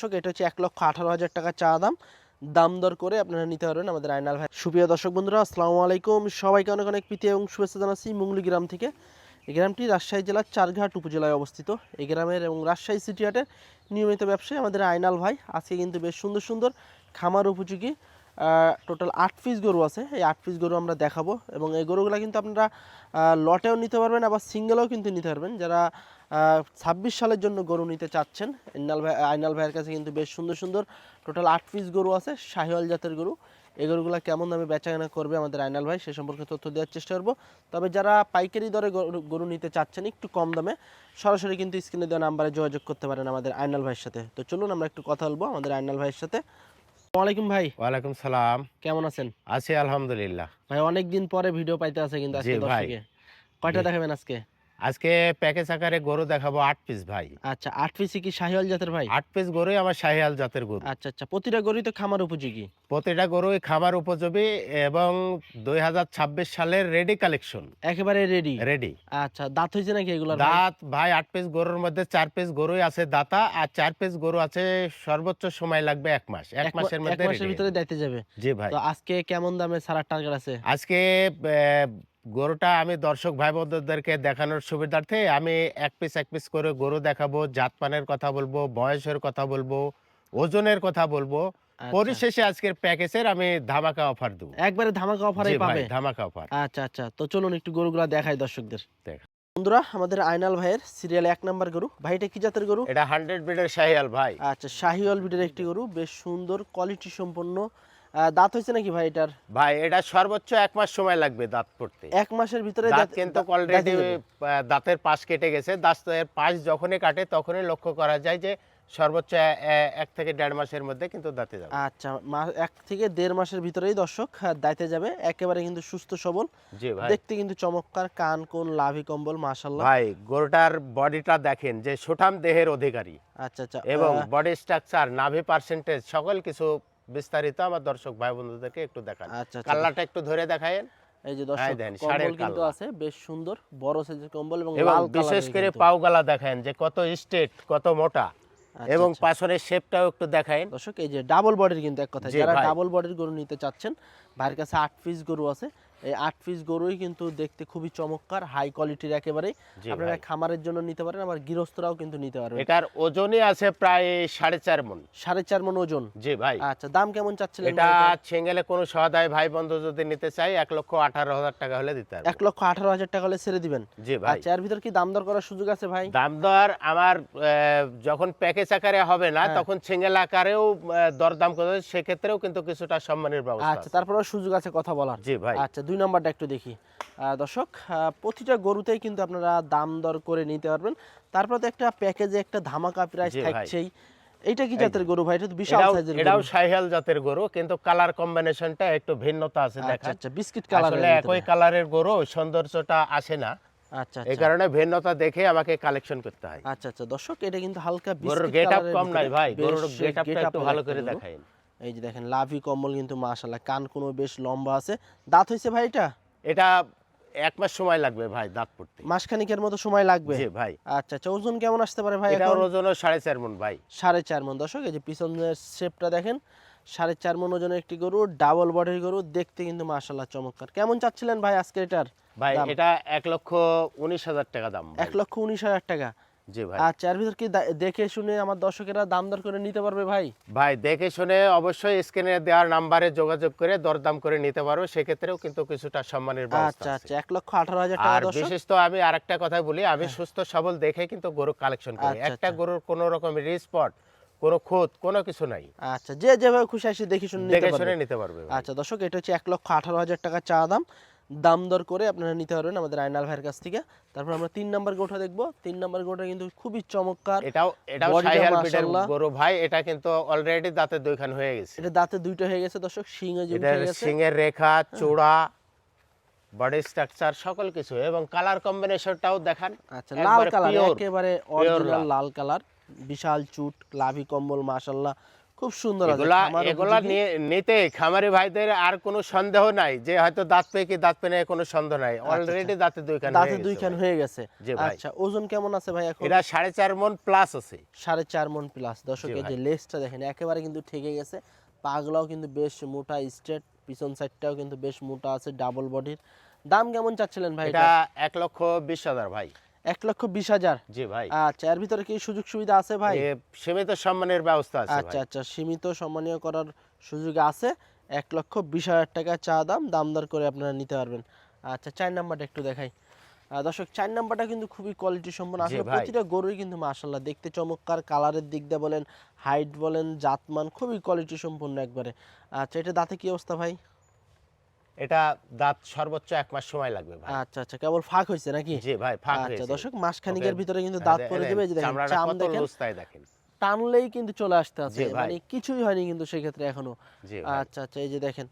দর্শক, এটা হচ্ছে এক লক্ষ আঠারো হাজার টাকা চা দাম। দাম দর করে আপনারা নিতে পারবেন আমাদের আয়নাল ভাই। সুপ্রিয় দর্শক বন্ধুরা, আসসালামু আলাইকুম। সবাইকে অনেক অনেক প্রীতি এবং শুভেচ্ছা জানাচ্ছি মুঙ্গলি গ্রাম থেকে। এই গ্রামটি রাজশাহী জেলার চারঘাট উপজেলায় অবস্থিত। এই গ্রামের এবং রাজশাহী সিটি হাটের নিয়মিত ব্যবসায়ী আমাদের আয়নাল ভাই। আজকে কিন্তু বেশ সুন্দর সুন্দর খামার উপযোগী টোটাল আট পিস গরু আছে। এই আট পিস গরু আমরা দেখাবো। এবং এই গরুগুলো কিন্তু আপনারা লটেও নিতে পারবেন, আবার সিঙ্গেলও কিন্তু নিতে পারবেন। যারা ছাব্বিশ সালের জন্য গরু নিতে চাচ্ছেন আইনাল ভাই, আইনাল ভাইয়ের কাছে কিন্তু বেশ সুন্দর সুন্দর টোটাল আট পিস গরু আছে, শাহিওয়াল জাতের গরু। এই গরুগুলো কেমন দামে বেচাকেনা করবে আমাদের আইনাল ভাই, সে সম্পর্কে তথ্য দেওয়ার চেষ্টা করব। তবে যারা পাইকারি দরে গরু- নিতে চাচ্ছেন, একটু কম দামে, সরাসরি কিন্তু স্ক্রিনে দেওয়া নাম্বারে যোগাযোগ করতে পারেন আমাদের আইনাল ভাইয়ের সাথে। তো চলুন আমরা একটু কথা বলব আমাদের আইনাল ভাইয়ের সাথে। ওয়ালাইকুম ভাই। ওয়ালাইকুম সালাম। কেমন আছেন? আছি আলহামদুলিল্লাহ। ভাই অনেকদিন পরে ভিডিও পাইতে আছে কিন্তু আজকে দর্শকে। কয়টা দেখাবেন আজকে? আজকে প্যাকেজ আকারে গরু দেখাবো আট পিস ভাই। আচ্ছা আট পিস কি শাহিওয়াল জাতের ভাই? আট পিস গরুই আমার শাহিয়াল জাতের গরু। আচ্ছা আচ্ছা প্রতিটা গরুই তো খামার উপযোগী? প্রতিটা গরুই খামার উপযোগী এবং দুই হাজার ছাব্বিশ সালের রেডি কালেকশন একেবারে রেডি রেডি আচ্ছা দাঁত হয়েছে নাকি এগুলো দাঁত ভাই আট পিস গরুর মধ্যে চার পিস গরুই আছে দাতা আর চার পিস গরু আছে সর্বোচ্চ সময় লাগবে এক মাস। এক মাসের এক মধ্যে মাসের ভিতরে দাইতে যাবে। জি ভাই। তো আজকে কেমন দামে ছাড়ার টার্গেট আছে? আজকে গরুটা আমি দর্শক ভাই বোনদেরকে দেখানোর সুবিধার্থে আমি এক পিস এক পিস করে গরু দেখাবো জাতপানের কথা বলব বয়সের কথা বলব ওজনের কথা বলব। আচ্ছা। পরিশেষে আজকের প্যাকেজের আমি ধামাকা অফার দেবো। একবারে ধামাকা অফারে পাবে? ধামাকা অফার আচ্ছা আচ্ছা। তো চলুন একটু গরুগুলা দেখাই দর্শকদের। দেখ। বন্ধুরা আমাদের আয়নাল ভাইয়ের সিরিয়াল এক নাম্বার গরু। ভাইটা কি জাতের গরু? এটা হান্ড্রেড বিডের শাহিয়াল ভাই। আচ্ছা শাহিওয়াল বিটের একটি গরু। বেশ সুন্দর কোয়ালিটি সম্পন্ন দাঁত হয়েছে নাকি ভাই এটার? ভাই এটা সর্বোচ্চ এক মাস সময় লাগবে দাঁত পড়তে। এক মাসের ভিতরে দাঁত দাঁত- কিন্তু অলরেডি দাঁতের পাশ কেটে গেছে। দাঁতের পাশ যখনই কাটে তখনই লক্ষ্য করা যায় যে সর্বোচ্চ এক থেকে দেড় মাসের মধ্যে কিন্তু দাঁতে যাবে। আচ্ছা এক থেকে দেড় মাসের ভিতরেই দর্শক দাইতে যাবে। একেবারে কিন্তু সুস্থ সবল। জি ভাই। দেখতে কিন্তু চমৎকার কান কোন লাভি কম্বল মাশাল্লাহ ভাই গরুটার বডিটা দেখেন যে সুঠাম দেহের অধিকারী। আচ্ছা আচ্ছা এবং বডি স্ট্রাকচার নাভি পার্সেন্টেজ সকল কিছু বিস্তারিত আমার দর্শক ভাই বন্ধুদেরকে একটু দেখান। আচ্ছা আচ্ছা। কাল্লাটা একটু ধরে দেখায়েন। এই যে দর্শক কম্বল কিন্তু আছে বেশ সুন্দর বড় সাইজের কম্বল এবং লাল বিশেষ করে পাও পাওগালা দেখেন যে কত স্ট্রেট কত মোটা। আচ্ছা, এবং পাশরের পাছনের শেপটাও একটু দেখায়েন। দর্শক এই যে ডাবল বডির কিন্তু এক কথা যারা ডাবল বডির গরু নিতে চাচ্ছেন ভাইয়ের কাছে আট পিস গরু আছে এই আট পিস গরুই কিন্তু দেখতে খুবই চমৎকার হাই কোয়ালিটির একেবারেই। জি আপনারা খামারের জন্য নিতে পারেন আবার গৃহস্থরাও কিন্তু নিতে পারবেন। এটার ওজনই আছে প্রায় সাড়ে চার মন। সাড়ে চার মন ওজন? জি ভাই। আচ্ছা দাম কেমন চাচ্ছিলেন এটা ছেঙ্গেলে কোনো সহায় ভাই বন্ধু যদি নিতে চাই এক লক্ষ আঠারো হাজার টাকা হলে দিতে হবে এক লক্ষ আঠারো হাজার টাকা হলে ছেড়ে দিবেন? জি ভাই। আচ্ছা এর ভিতর কি দাম দর করার সুযোগ আছে ভাই? দাম দর আমার যখন প্যাকেজ আকারে হবে না হ্যাঁ। তখন সিঙ্গেল আকারেও দরদাম করে সেক্ষেত্রেও কিন্তু কিছুটা সম্মানের ব্যবস্থা আচ্ছা তারপরে সুযোগ আছে কথা বলার। জি ভাই। আচ্ছা দুই নাম্বারটা একটু দেখি। দর্শক প্রতিটা গরুতেই কিন্তু আপনারা দাম দর করে নিতে পারবেন। তারপর তো একটা প্যাকেজে একটা ধামাকা প্রাইস থাকছেই। এইটা কি জাতের গরু ভাই? এটা তো বিশাল সাইজের এটাও সাইহাল জাতের গরু কিন্তু কালার কম্বিনেশনটা একটু ভিন্নতা আছে আচ্ছা দেখা আচ্ছা বিস্কিট কালার আসলে একই কালারের গরু সৌন্দর্যটা আসে না। আচ্ছা এই আচ্ছা। কারণে ভিন্নতা দেখে আমাকে কালেকশন করতে হয়। আচ্ছা আচ্ছা। দর্শক এটা কিন্তু হালকা গরুর বিস্কিট গেট আপ কালারের কম নাই ভাই। গরুর গেট আপটা একটু ভালো করে গরু। দেখাইন এই যে দেখেন লাভি কম্বল কিন্তু মাশাআল্লাহ কান কোনো বেশ লম্বা আছে। দাঁত হইছে ভাই এটা? এটা এক মাস সময় লাগবে ভাই দাঁত পড়তে। মাসখানিকের মতো সময় লাগবে? জি ভাই। আচ্ছা আচ্ছা ওজন কেমন আসতে পারে ভাই এটার এখন? ওজনও সাড়ে চার মন ভাই। সাড়ে চার মন। দর্শক এই যে পিছনের শেপটা দেখেন সাড়ে চার মন ওজনের একটি গরু ডাবল বডির গরু দেখতে কিন্তু মাশাল্লাহ চমৎকার। কেমন চাচ্ছিলেন ভাই আজকে এটার ভাই এটা এক লক্ষ উনিশ হাজার টাকা দাম এক লক্ষ উনিশ হাজার টাকা। জি ভাই। আচ্ছা এর ভিতর কি দেখে শুনে আমার দর্শকেরা দাম দর করে নিতে পারবে ভাই? ভাই দেখে শুনে অবশ্যই স্ক্রিনে দেওয়ার নাম্বারে যোগাযোগ করে দরদাম করে নিতে পারো। সেক্ষেত্রেও কিন্তু কিছুটা সম্মানের আচ্ছা ব্যবস্থা আছে। আচ্ছা এক লক্ষ আঠারো হাজার টাকা আর বিশেষ তো আমি আরেকটা কথা বলি আমি সুস্থ সবল দেখে কিন্তু গরু কালেকশন করি। আচ্ছা, একটা আচ্ছা। গরুর কোনো রকম রিস্পট কোনো খুঁত কোনো কিছু নাই। আচ্ছা যে যেভাবে খুশি আসে দেখে শুনে নিতে পারবে। আচ্ছা দর্শক এটা হচ্ছে এক লক্ষ আঠারো হাজার টাকা চা দাম। দাম দর করে আপনারা নিতে পারবেন আমাদের আয়নাল ভাইয়ের কাছ থেকে। তারপর আমরা তিন নাম্বার গোটা দেখব। তিন নাম্বার গোটা কিন্তু খুবই চমৎকার। এটাও এটাও সাইহাল বিটের গরু ভাই এটা কিন্তু অলরেডি দাঁতে দুইখান হয়ে গেছে। এটা দাঁতে দুইটা হয়ে গেছে দর্শক শিঙে যে উঠে গেছে। সিংয়ের রেখা চূড়া বডি স্ট্রাকচার সকল কিছু। এবং কালার কম্বিনেশনটাও দেখান। আচ্ছা লাল কালার একেবারে অরিজিনাল লাল। কালার বিশাল চুট লাভি কম্বল মাশাল্লাহ খুব সুন্দর এগুলা নিতে খামারি ভাইদের আর কোনো সন্দেহ নাই যে হয়তো দাঁত পেয়ে কি দাঁত পেয়ে কোনো সন্দেহ নাই। অলরেডি দাঁতে দুইখান দাঁতে হয়ে গেছে দুইখান হয়ে গেছে। আচ্ছা ওজন কেমন আছে ভাই এখন? এটা সাড়ে চার মন প্লাস আছে। সাড়ে চার মন প্লাস দর্শক এই যে। লেসটা দেখেন একেবারে কিন্তু ঠেকে গেছে। পাগলাও কিন্তু বেশ মোটা স্ট্রেট পিছন সাইডটাও কিন্তু বেশ মোটা আছে ডাবল বডির দাম কেমন চাচ্ছিলেন ভাই এটা? এক লক্ষ বিশ হাজার ভাই। এক লক্ষ বিশ হাজার। জি ভাই। আচ্ছা এর ভিতরে কি সুযোগ সুবিধা আছে ভাই? সীমিত সম্মানের ব্যবস্থা আছে আচ্ছা আচ্ছা সীমিত সম্মানীয় করার সুযোগ আছে। এক লক্ষ বিশ হাজার টাকা চা দাম দামদার করে আপনারা নিতে পারবেন। আচ্ছা চার নাম্বারটা একটু দেখাই। দর্শক চার নাম্বারটা কিন্তু খুবই কোয়ালিটি সম্পন্ন। আসলে প্রতিটা গরুই কিন্তু মাশাল্লাহ দেখতে চমৎকার। কালারের দিক দিয়ে বলেন হাইট বলেন জাতমান খুবই কোয়ালিটি সম্পন্ন একবারে। আচ্ছা এটা দাঁতে কি অবস্থা ভাই? এটা দাঁত সর্বোচ্চ এক মাস সময় লাগবে ভাই। আচ্ছা আচ্ছা কেবল ফাঁক হয়েছে নাকি? জি ভাই ফাঁক আচ্ছা দর্শক মাস খানিকের ভিতরে কিন্তু দাঁত পড়ে যাবে যে দেখেন চাম দেখেন দেখেন। টানলেই কিন্তু চলে আসতে আছে মানে কিছুই হয়নি কিন্তু সেক্ষেত্রে এখনও। জি আচ্ছা আচ্ছা এই যে দেখেন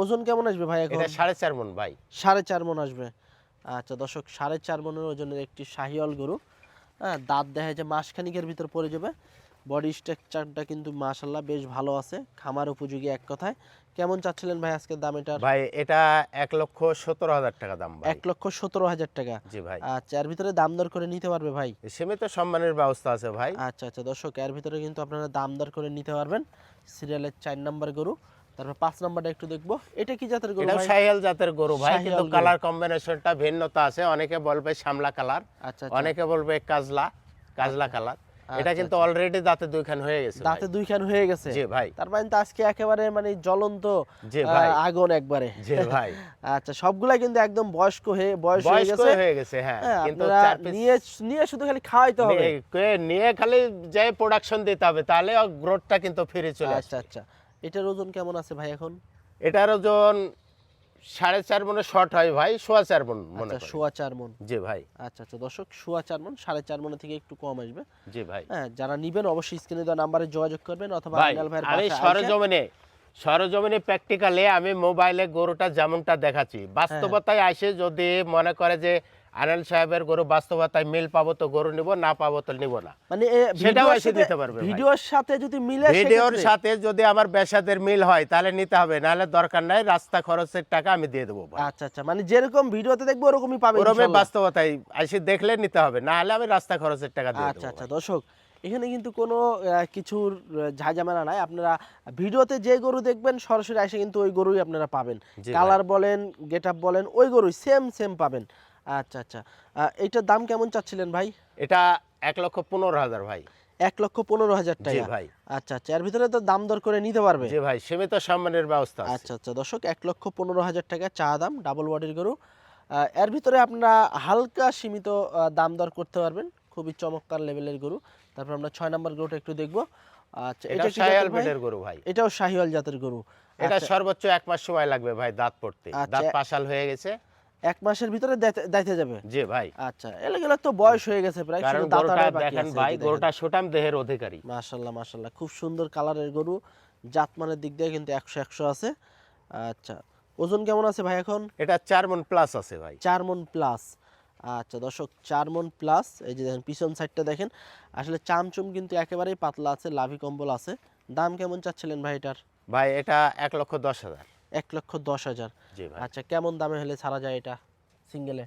ওজন কেমন আসবে ভাই এখন? এটা সাড়ে চার মন ভাই। সাড়ে চার মন আসবে। আচ্ছা দর্শক সাড়ে চার মনের ওজনের একটি শাহিওয়াল গরু। হ্যাঁ দাঁত দেখা যায় মাসখানিকের ভিতর পড়ে যাবে। বডি স্ট্রাকচারটা কিন্তু মাশাল্লাহ বেশ ভালো আছে। খামার উপযোগী এক কথায়। কেমন চাচ্ছিলেন ভাই আজকের দাম এটার? ভাই এটা এক লক্ষ সতেরো হাজার টাকা দাম এক লক্ষ সতেরো হাজার টাকা। জি ভাই। আচ্ছা এর ভিতরে দাম দর করে নিতে পারবে ভাই? সীমিত সম্মানের ব্যবস্থা আছে ভাই। আচ্ছা আচ্ছা দর্শক এর ভিতরে কিন্তু আপনারা দাম দর করে নিতে পারবেন। সিরিয়ালের চার নাম্বার গরু তারপর পাঁচ নাম্বারটা একটু দেখব। এটা কি জাতের গরু ভাই? জাতের গরু ভাই কিন্তু। কালার কম্বিনেশনটা ভিন্নতা আছে। অনেকে বলবে শ্যামলা কালার আচ্ছা আচ্ছা। অনেকে বলবে কাজলা কাজলা কালার এটা আচ্ছা, কিন্তু অলরেডি দাঁতে দুইখান হয়ে গেছে। দাঁতে দুইখান হয়ে গেছে। জি ভাই। তার মানে তো আজকে একেবারে মানে জ্বলন্ত জি ভাই। আগুন একবারে। জি ভাই। আচ্ছা সবগুলাই কিন্তু একদম বয়স্ক হয়ে বয়স হয়ে বয়স্ক গেছে। হয়ে গেছে হ্যাঁ। হ্যাঁ, কিন্তু চার পিস নিয়ে নিয়ে শুধু খালি খাওয়াইতে হবে? নিয়ে- খালি যে প্রোডাকশন দিতে হবে তাহলে গ্রোথটা কিন্তু ফিরে চলে আচ্ছা আসছে আচ্ছা। এটার ওজন কেমন আছে ভাই এখন? এটার ওজন সাড়ে চার মনে শর্ট হয় ভাই সোয়া চার মন মনে আচ্ছা সোয়া চার মন। জি ভাই। আচ্ছা আচ্ছা দর্শক সোয়া চার মন সাড়ে চার মনে থেকে একটু কম আসবে। জি ভাই। হ্যাঁ যারা নিবেন অবশ্যই স্ক্রিনে দেওয়া নাম্বারে যোগাযোগ করবেন অথবা আইনাল ভাইয়ের আমি সরজমিনে সরজমিনে প্র্যাকটিক্যালে আমি মোবাইলে গরুটা যেমনটা দেখাচ্ছি। বাস্তবতায় আসে যদি মনে করে যে আনাল সাহেবের গরু বাস্তবতায় মিল পাবো তো গরু নিব না পাবো তো নিব না। মানে সেটাও এসে দিতে পারবে ভিডিওর সাথে যদি মিলে ভিডিওর সাথে যদি আমার বেসাদের মিল হয় তাহলে নিতে হবে নাহলে দরকার নাই রাস্তা খরচের টাকা আমি দিয়ে দেবো আচ্ছা আচ্ছা মানে যেরকম ভিডিওতে দেখব ওরকমই পাবে ওরমে বাস্তবতায় এসে দেখলে নিতে হবে না হলে আমি রাস্তা খরচের টাকা দিয়ে আচ্ছা আচ্ছা দর্শক এখানে কিন্তু কোনো কিছুর ঝাঁঝামেলা নাই। আপনারা ভিডিওতে যে গরু দেখবেন সরাসরি এসে কিন্তু ওই গরুই আপনারা পাবেন। কালার বলেন গেট আপ বলেন ওই গরুই সেম সেম পাবেন। আচ্ছা আচ্ছা। আহ, এইটার দাম কেমন চাচ্ছিলেন ভাই? এটা এক লক্ষ পনেরো হাজার ভাই। এক লক্ষ পনেরো হাজার টাকা? ভাই। আচ্ছা আচ্ছা। এর ভিতরে তো দাম দর করে নিতে পারবে? জি ভাই সীমিত সম্মানের ব্যবস্থা আচ্ছা আচ্ছা। দর্শক এক লক্ষ পনেরো হাজার টাকা চা দাম ডাবল বডির গরু। এর ভিতরে আপনারা হালকা সীমিত দাম দর করতে পারবেন। খুবই চমৎকার লেভেলের গরু। তারপর আমরা ছয় নম্বর গরুটা একটু দেখব। আচ্ছা এটা ভাই? বেডের গরু ভাই। এটাও শাহিওয়াল জাতের গরু। এটা আচ্ছা, সর্বোচ্চ এক মাস সময় লাগবে ভাই দাঁত পড়তে। আচ্ছা। দাঁত পাশাল হয়ে গেছে। এক মাসের ভিতরে দাইতে- যাবে। জি ভাই। আচ্ছা এলে গেলে তো বয়স হয়ে গেছে প্রায় কারণ শুধু গরুটা দেখেন ভাই গরুটা সুটাম দেহের অধিকারী। মাশাল্লাহ মাশাল্লাহ খুব সুন্দর কালারের গরু জাতমানের দিক দিয়ে কিন্তু একশো একশো আছে। আচ্ছা ওজন কেমন আছে ভাই এখন? এটা চার মন প্লাস আছে ভাই। চার মন প্লাস। আচ্ছা দর্শক চার মন প্লাস এই যে দেখেন পিছন সাইডটা দেখেন। আসলে চামচুম কিন্তু একেবারেই পাতলা আছে লাভি কম্বল আছে। দাম কেমন চাচ্ছিলেন ভাই এটার? ভাই এটা এক লক্ষ দশ হাজার। এক লক্ষ দশ হাজার। আচ্ছা কেমন দামে হলে ছাড়া যায় এটা সিঙ্গেলে?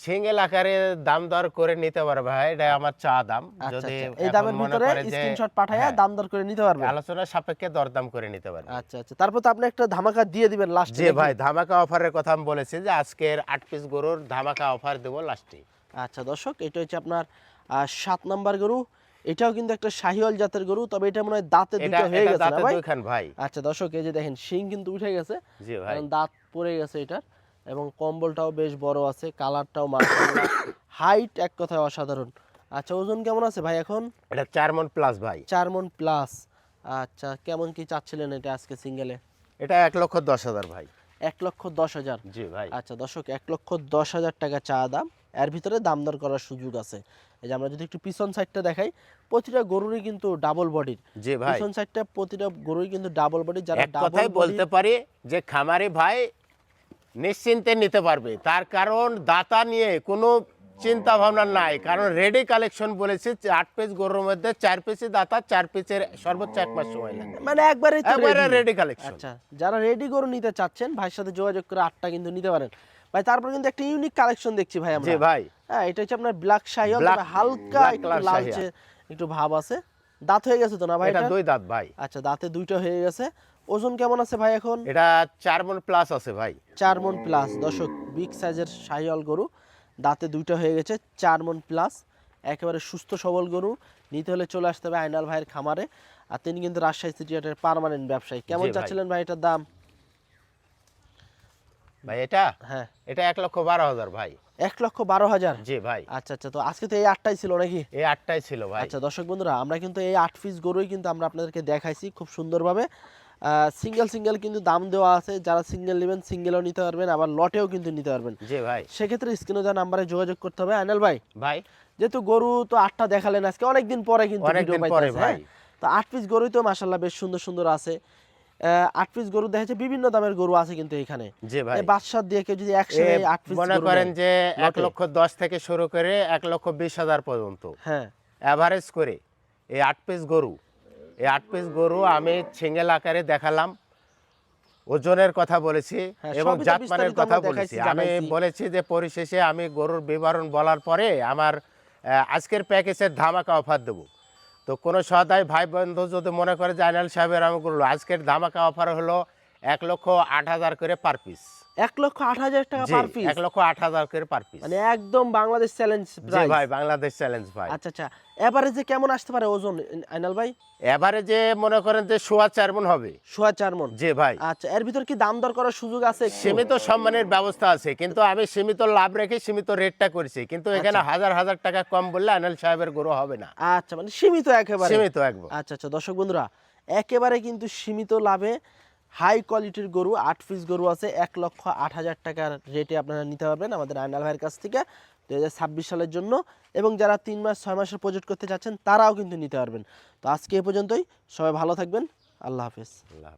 সিঙ্গেল আকারে দাম দর করে নিতে পারে ভাই এটা আমার চা দাম। আচ্ছা যদি আচ্ছা এই দামের ভিতরে করে স্ক্রিনশট পাঠায়া হ্যাঁ, দাম দর করে নিতে পারবে? আলোচনা সাপেক্ষে দরদাম করে নিতে পারবে। আচ্ছা আচ্ছা। তারপর তো আপনি একটা ধামাকা দিয়ে দিবেন লাস্ট জি ভাই ধামাকা অফারের কথা আমি বলেছি যে আজকের আট পিস গরুর ধামাকা অফার দেবো লাস্টে আচ্ছা দর্শক এটা হচ্ছে আপনার সাত নাম্বার গরু। এটাও কিন্তু একটা শাহিওয়াল জাতের গরু তবে এটা মনে হয় দাঁতে দুটো হয়ে গেছে না ভাই? ভাই। আচ্ছা দর্শক এই যে দেখেন শিং কিন্তু উঠে গেছে। জি ভাই। দাঁত পড়ে গেছে এটার এবং কম্বলটাও বেশ বড় আছে কালারটাও মাশাআল্লাহ। হাইট এক কথায় অসাধারণ। আচ্ছা ওজন কেমন আছে ভাই এখন? এটা চার মন প্লাস ভাই। চার মন প্লাস আচ্ছা কেমন কি চাচ্ছিলেন এটা আজকে সিঙ্গেলে? এটা এক লক্ষ দশ হাজার ভাই। এক লক্ষ দশ হাজার। জি ভাই। আচ্ছা দর্শক এক লক্ষ দশ হাজার টাকা চা দাম। এর ভিতরে দাম দর করার সুযোগ আছে। এই যে আমরা যদি একটু পিছন সাইডটা দেখাই প্রতিটা গরুরই কিন্তু ডাবল বডির জি ভাই। পিছন সাইডটা প্রতিটা গরুই কিন্তু ডাবল বডি যারা এক ডাবল কথাই বলতে পারি যে খামারি ভাই নিশ্চিন্তে নিতে পারবে। তার কারণ দাতা নিয়ে কোনো চিন্তা ভাবনা নাই। কারণ রেডি কালেকশন বলেছি আট পিস গরুর মধ্যে চার পিসই দাতা চার পিসের সর্বোচ্চ এক মাস সময় লাগে। মানে একবারে একবারে রেডি কালেকশন আচ্ছা যারা রেডি গরু নিতে চাচ্ছেন ভাইয়ের সাথে যোগাযোগ করে আটটা কিন্তু নিতে পারেন। ভাই তারপর কিন্তু একটা ইউনিক কালেকশন দেখছি ভাই আমরা। জি ভাই। হ্যাঁ এটা হচ্ছে আপনার ব্ল্যাক শাহিওয়াল হালকা একটু লালচে একটু ভাব আছে। দাঁত হয়ে গেছে তো না ভাই এটা দুই দাঁত ভাই। আচ্ছা দাঁতে দুইটা হয়ে গেছে। ওজন কেমন আছে ভাই এখন? এটা চার মন প্লাস আছে ভাই। চার মন প্লাস দর্শক বিগ সাইজের শাহিওয়াল গরু দাঁতে দুইটা হয়ে গেছে চার মন প্লাস একেবারে সুস্থ সবল গরু। নিতে হলে চলে আসতে হবে আইনাল ভাইয়ের খামারে। আর তিনি কিন্তু রাজশাহী সিটিয়াটের পার্মানেন্ট ব্যবসায়ী। কেমন চাচ্ছিলেন ভাই এটার দাম? ভাই এটা? হ্যাঁ। এটা এক লক্ষ বারো হাজার ভাই। এক লক্ষ বারো হাজার? জি ভাই। আচ্ছা আচ্ছা তো আজকে তো এই আটটাই ছিল নাকি? এই আটটাই ছিল ভাই। আচ্ছা দর্শক বন্ধুরা আমরা কিন্তু এই আট পিস গরুই কিন্তু আমরা আপনাদেরকে দেখাইছি খুব সুন্দরভাবে। সিঙ্গেল সিঙ্গেল কিন্তু দাম দেওয়া আছে। যারা সিঙ্গেল নেবেন সিঙ্গেলও নিতে পারবেন আবার লটেও কিন্তু নিতে পারবেন। জি ভাই। সেক্ষেত্রে স্ক্রিনে দেওয়া নাম্বারে যোগাযোগ করতে হবে। আইনাল ভাই ভাই। যেহেতু গরু তো আটটা দেখালেন আজকে অনেকদিন পরে কিন্তু ভিডিও পাইতেছে। হ্যাঁ? তো আট পিস গরুই তো মাসাল্লাহ বেশ সুন্দর সুন্দর আছে। আট পিস গরু দেখা যাচ্ছে বিভিন্ন দামের গরু আছে কিন্তু এখানে। জি ভাই। এই বাদশাহ দিয়ে কেউ যদি এ একসাথে আট পিস মনে করেন যে এক লক্ষ দশ থেকে শুরু করে এক লক্ষ বিশ হাজার পর্যন্ত। হ্যাঁ। অ্যাভারেজ করে এই আট পিস গরু এই আট পিস গরু আমি সিঙ্গেল আকারে দেখালাম ওজনের কথা বলেছি হ্যাঁ, এবং জাতমানের কথা বলেছি। আমি বলেছি যে পরিশেষে আমি গরুর বিবরণ বলার পরে আমার আজকের প্যাকেজের ধামাকা অফার দেবো। তো কোনো সদাই ভাই বন্ধু যদি মনে করে যে সাহেবের আমি বলল, আজকের ধামাকা অফার হলো এক লক্ষ আট হাজার করে পার পিস এক লক্ষ আট হাজার টাকা পার পিস এক লক্ষ আট হাজার করে পার পিস মানে একদম বাংলাদেশ চ্যালেঞ্জ জি ভাই বাংলাদেশ চ্যালেঞ্জ ভাই। আচ্ছা আচ্ছা। এভারেজে কেমন আসতে পারে ওজন আইনাল ভাই? এবারে যে মনে করেন যে সোয়া চার মন হবে। সোয়া চার মন। জি ভাই। আচ্ছা এর ভিতর কি দাম দর করার সুযোগ আছে সীমিত সম্মানের ব্যবস্থা আছে কিন্তু আমি সীমিত লাভ রেখে সীমিত রেটটা করেছি। কিন্তু এখানে হাজার হাজার টাকা কম বললে আনাল সাহেবের গরু হবে না। আচ্ছা মানে সীমিত একেবারে। সীমিত একদম আচ্ছা আচ্ছা দর্শক বন্ধুরা একেবারে কিন্তু সীমিত লাভে হাই কোয়ালিটির গরু, আট পিস গরু আছে, এক লক্ষ আট হাজার টাকার রেটে আপনারা নিতে পারবেন আমাদের আয়নাল ভাইয়ের কাছ থেকে দু ছাব্বিশ সালের জন্য। এবং যারা তিন মাস, ছয় মাসের প্রজেক্ট করতে চাচ্ছেন, তারাও কিন্তু নিতে পারবেন। তো আজকে এ পর্যন্তই। সবাই ভালো থাকবেন। আল্লাহ হাফিজ। আল্লাহ।